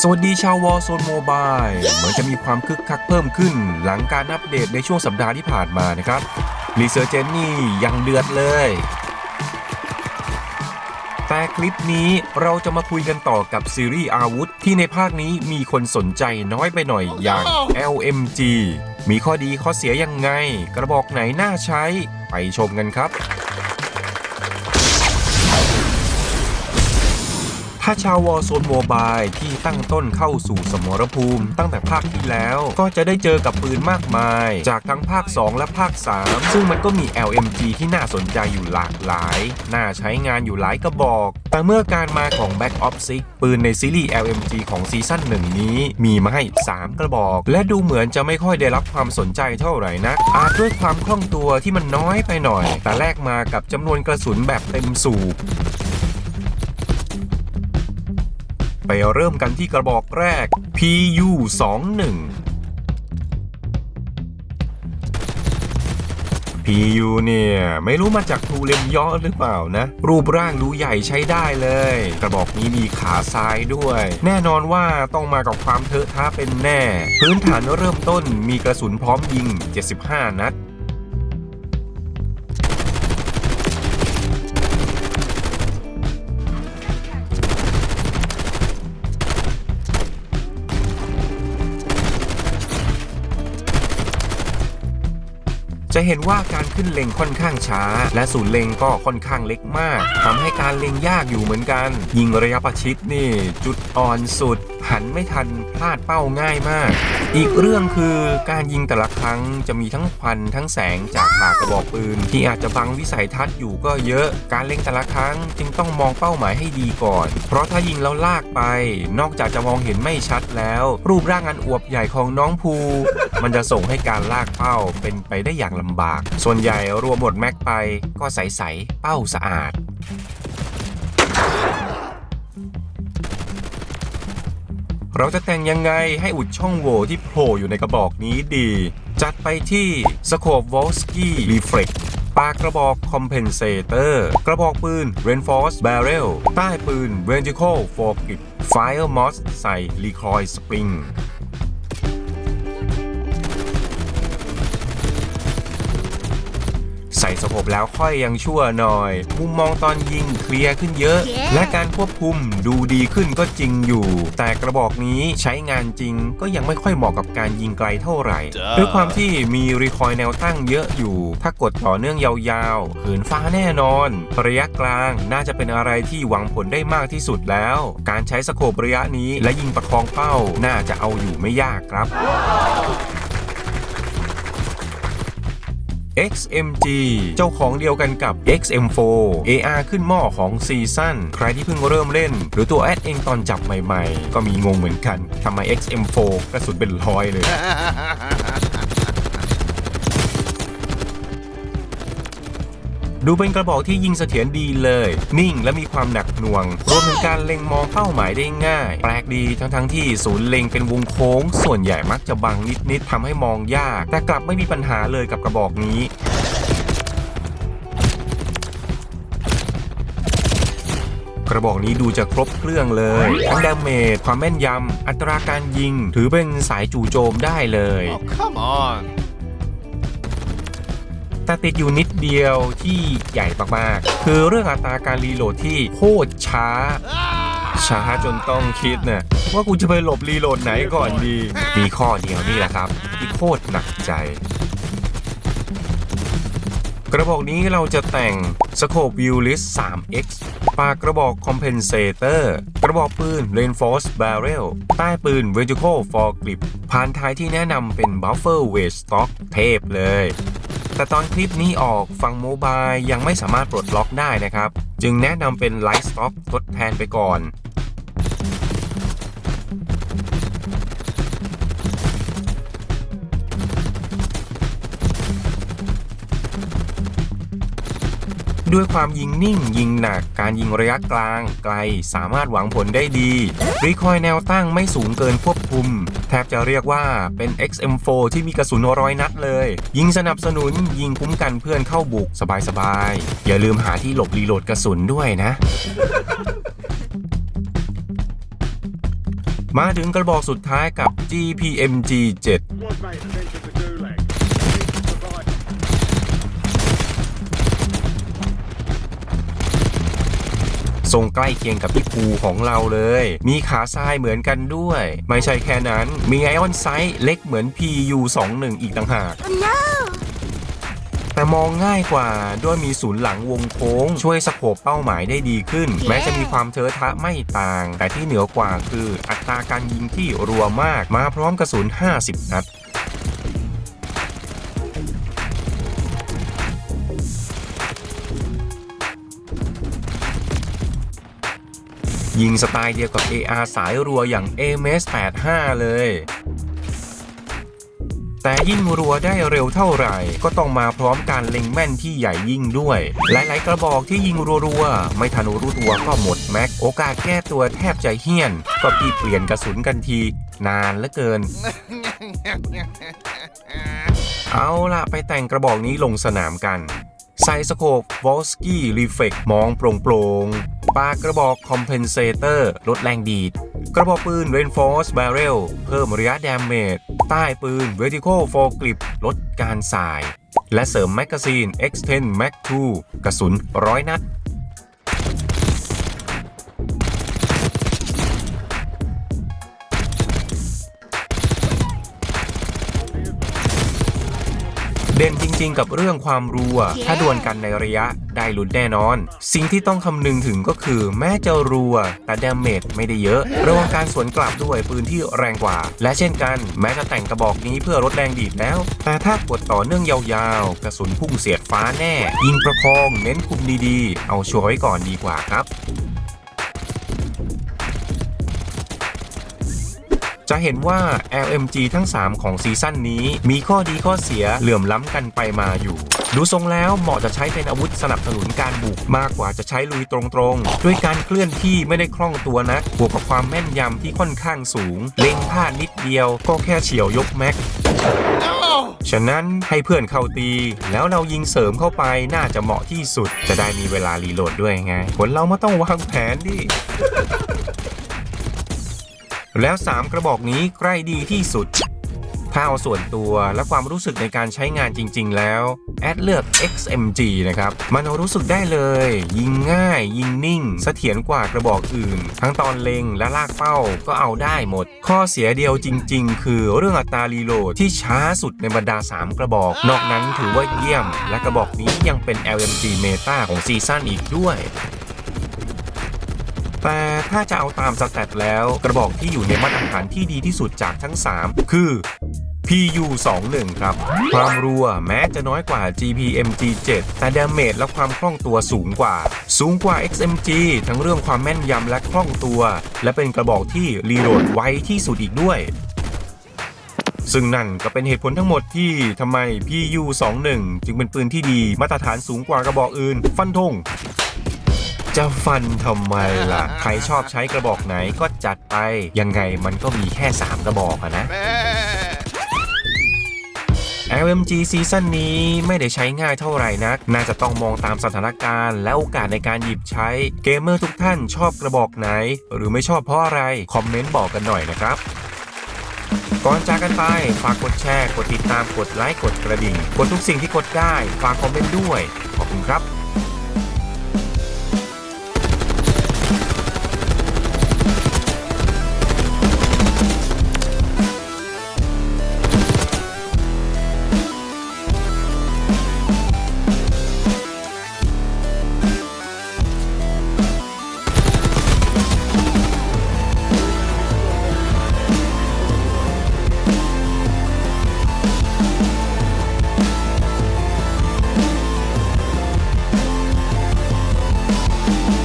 สวัสดีชาววอลโซนโมบายเหมือนจะมีความคึกคักเพิ่มขึ้น หลังการอัปเดตในช่วงสัปดาห์ที่ผ่านมานะครับรีเซอร์เจนนี่ยังเดือดเลย แต่คลิปนี้เราจะมาคุยกันต่อกับซีรีส์อาวุธ ที่ในภาคนี้มีคนสนใจน้อยไปหน่อยอย่าง LMG มีข้อดีข้อเสียยังไง กระบอกไหนน่าใช้ ไปชมกันครับ ถ้าชาววอลโซนโมบายที่ตั้งต้นเข้าสู่สมรภูมิ ตั้งแต่ภาคที่แล้วก็จะได้เจอกับปืนมากมาย จากทั้งภาค 2 และภาค 3 ซึ่งมันก็มี LMG ที่น่าสนใจอยู่หลากหลาย น่าใช้งานอยู่หลายกระบอก แต่เมื่อการมาของ Back of Six ปืนในซีรีส์ LMG ของซีซั่นหนึ่งนี้ มีมาให้ 3 กระบอก และดูเหมือนจะไม่ค่อยได้รับความสนใจเท่าไหร่นักอาจด้วยความคล่องตัวที่มันน้อยไปหน่อย แต่แลกมากับจำนวนกระสุนแบบเต็มสูบ ไปเริ่มกันที่กระบอกแรก PU 21 PU เนี่ย ไม่รู้มาจากทูเลมย่อหรือเปล่านะ รูปร่างดูใหญ่ใช้ได้เลย กระบอกนี้มีขาซ้ายด้วย แน่นอนว่าต้องมากับความเทอะท้าเป็นแน่ พื้นฐานเริ่มต้นมีกระสุนพร้อมยิง 75 นัด เห็นว่าการขึ้นเล็งค่อนข้างช้า และศูนย์เล็งก็ค่อนข้างเล็กมากทำให้การเล็งยากอยู่เหมือนกัน ยิงระยะประชิดนี่ จุดอ่อนสุด หันไม่ทันพลาดเป้าง่ายมาก อีกเรื่องคือการยิงแต่ละครั้งจะมีทั้งควันทั้งแสงจากปากกระบอกปืน ที่อาจจะบังวิสัยทัศน์อยู่ก็เยอะ การเล็งแต่ละครั้งจึงต้องมองเป้าหมายให้ดีก่อน เพราะถ้ายิงแล้วลากไป นอกจากจะมองเห็นไม่ชัดแล้ว รูปร่างอันอวบใหญ่ของน้องภู มันจะส่งให้การลากเป้าเป็นไปได้อย่างลำบาก ส่วนใหญ่รวมหมดแม็กไปก็ใสๆเป้าสะอาด เราจะแต่งยังไงให้อุดช่องโหว่ที่โผล่อยู่ในกระบอกนี้ดี จัดไปที่สโคปวอลสกี้รีเฟล็กปากกระบอกคอมเพนเซเตอร์กระบอกปืน Reinforced Barrel ใต้ปืน Ventricle for Grip Fire Moss ใส่ Recoil Spring ใส่สโคปแล้วค่อยยังชั่วหน่อย มุมมองตอนยิงเคลียร์ขึ้นเยอะ Yeah. และการควบคุมดูดีขึ้นก็จริงอยู่ แต่กระบอกนี้ใช้งานจริงก็ยังไม่ค่อยเหมาะกับการยิงไกลเท่าไหร่ Duh. ด้วยความที่มีรีคอยล์แนวตั้งเยอะอยู่ ถ้ากดต่อเนื่องยาวๆเหินฟ้าแน่นอน ระยะกลางน่าจะเป็นอะไรที่หวังผลได้มากที่สุดแล้ว การใช้สโคประยะนี้และยิงประคองเป้าน่าจะเอาอยู่ไม่ยากครับ XMG เจ้าของเดียวกันกับ XM4 AR ขึ้นหม้อของซีซั่นใครที่เพิ่งเริ่มเล่น หรือตัวแอดเองตอนจับใหม่ๆ ก็มีงงเหมือนกันทำไม XM4 กระสุนเป็นร้อยเลย ดูเป็นกระบอกที่ยิงเสถียรดีเลย นิ่งและมีความหนักหน่วง รวมถึงการเล็งมองเป้าหมายได้ง่าย แปลกดีทั้งๆทที่ศูนย์เล็งเป็นวงโค้ง ส่วนใหญ่มักจะบังนิดๆทำให้มองยาก แต่กลับไม่มีปัญหาเลยกับกระบอกนี้กระบอกนี้ดูจะครบเครื่องเลยทั้งดาเมจความแม่นยำ อัตราการยิง ถือเป็นสายจู่โจมได้เลย Oh, come on. แต่ติดอยู่นิดเดียวที่ใหญ่มากๆ คือเรื่องอัตราการรีโหลดที่โคตรช้า ช้าจนต้องคิดนะว่ากูจะไปหลบรีโหลดไหนก่อนดี มีข้อเดียวนี่แหละครับ ที่โคตรหนักใจ กระบอกนี้เราจะแต่ง Scope View List 3x ปากกระบอก Compensator กระบอกปืน Reinforced Barrel ใต้ปืน Vertical Foregrip ผ่านท้ายที่แนะนำเป็น Buffer Weight Stock เทพเลย แต่ตอนคลิปนี้ออกฟังโมบายยังไม่สามารถปลดล็อกได้นะครับ จึงแนะนำเป็นไลฟ์สต็อกทดแทนไปก่อน ด้วยความยิงนิ่ง ยิงหนัก การยิงระยะกลาง ไกล สามารถหวังผลได้ดี รีคอยแนวตั้งไม่สูงเกินควบคุม แทบจะเรียกว่าเป็น XM4 ที่มีกระสุนร้อยนัดเลย ยิงสนับสนุน ยิงคุ้มกันเพื่อนเข้าบุกสบายๆ อย่าลืมหาที่หลบรีโหลดกระสุนด้วยนะมาถึงกระบอกสุดท้ายกับ GPMG 7 ทรงใกล้เคียงกับพี่ภูของเราเลย มีขาทรายเหมือนกันด้วย ไม่ใช่แค่นั้น มีไอออนไซส์เล็กเหมือน PU21 อีกต่างหากแต่มองง่ายกว่าด้วยมีศูนย์หลังวงโค้ง ช่วยสโคบเป้าหมายได้ดีขึ้น แม้จะมีความเทอะทะไม่ต่าง แต่ที่เหนือกว่าคืออัตราการยิงที่รัวมากมาพร้อมกระสุน 50 นัด ยิงสไตล์เดียวกับ AR สายรัวอย่าง AMS 85 เลย แต่ยิ่งรัวได้เร็วเท่าไหร่ ก็ต้องมาพร้อมการเล็งแม่นที่ใหญ่ยิ่งด้วย หลายๆกระบอกที่ยิงรัวๆ ไม่ทันรู้ตัวก็หมดแม็ก โอกาสแก้ตัวแทบจะเฮี้ยน ก็พี่เปลี่ยนกระสุนกันที นานเหลือเกินเอาล่ะ ไปแต่งกระบอกนี้ลงสนามกันใส่สโคปวอลสกี้รีเฟกมองโปร่งๆ ปากกระบอกคอมเพนเซเตอร์ลดแรงดีด กระบอกปืน Reinforce Barrel เพิ่มระยะ Damage ใต้ปืน Vertical Foregrip ลดการสาย และเสริมแมกกาซีน X10 Mac 2กระสุนร้อยนัด ด่นจริงๆ กับเรื่องความรัว ถ้าดวลกันในระยะได้ลุ้นแน่นอน สิ่งที่ต้องคำนึงถึงก็คือ แม้จะรัว แต่ดาเมจไม่ได้เยอะ ระวังการสวนกลับด้วยปืนที่แรงกว่า และเช่นกัน แม้จะแต่งกระบอกนี้เพื่อลดแรงดีดแล้ว แต่ถ้ากดต่อเนื่องยาวๆ กระสุนพุ่งเสียดฟ้าแน่ ยิงประคอง เน้นคุมดีๆ เอาชัวร์ไว้ก่อนดีกว่าครับ จะเห็นว่า LMG ทั้ง 3 ของซีซั่นนี้ มีข้อดีข้อเสียเหลื่อมล้ำกันไปมาอยู่ ดูทรงแล้วเหมาะจะใช้เป็นอาวุธสนับสนุนการบุกมากกว่าจะใช้ลุยตรงๆ ด้วยการเคลื่อนที่ไม่ได้คล่องตัวนักบวกกับความแม่นยำที่ค่อนข้างสูง เล็งพลาดนิดเดียวก็แค่เฉียวยกแม็กฉะนั้นให้เพื่อนเข้าตี แล้วเรายิงเสริมเข้าไปน่าจะเหมาะที่สุด จะได้มีเวลารีโหลดด้วยไงคนเราไม่ต้องวางแผนดิ แล้ว 3 กระบอกนี้ใกล้ดีที่สุด ถ้าเอาส่วนตัวและความรู้สึกในการใช้งานจริง ๆ แล้ว แอดเลือก XMG นะครับ มันรู้สึกได้เลย ยิงง่าย ยิงนิ่ง เสถียรกว่ากระบอกอื่น ทั้งตอนเล็งและลากเป้าก็เอาได้หมด ข้อเสียเดียวจริง ๆ คือเรื่องอัตรารีโหลดที่ช้าสุดในบรรดา 3 กระบอก นอกนั้นถือว่าเยี่ยม และกระบอกนี้ยังเป็น LMG Meta ของซีซั่นอีกด้วย แต่ถ้าจะเอาตามสแตทแล้ว กระบอกที่อยู่ในมาตรฐานที่ดีที่สุดจากทั้ง 3 คือ PU21 ครับ ความรัวแม้จะน้อยกว่า GPMG7 แต่ดาเมจและความคล่องตัวสูงกว่า สูงกว่า XMG ทั้งเรื่องความแม่นยำและคล่องตัว และเป็นกระบอกที่รีโหลดไวที่สุดอีกด้วยซึ่งนั่นก็เป็นเหตุผลทั้งหมดที่ทำไม PU21 จึงเป็นปืนที่ดีมาตรฐานสูงกว่ากระบอกอื่น ฟันธง จะฟันทำไมล่ะ ใครชอบใช้กระบอกไหนก็จัดไป ยังไงมันก็มีแค่ 3 กระบอกอะนะ LMG ซีซั่นนี้ไม่ได้ใช้ง่ายเท่าไหร่นัก น่าจะต้องมองตามสถานการณ์และโอกาสในการหยิบใช้ เกมเมอร์ทุกท่านชอบกระบอกไหน หรือไม่ชอบเพราะอะไร คอมเมนต์บอกกันหน่อยนะครับก่อนจากกันไป ฝากกดแชร์ กดติดตาม กดไลค์ กดกระดิ่ง กดทุกสิ่งที่กดได้ ฝากคอมเมนต์ด้วย ขอบคุณครับ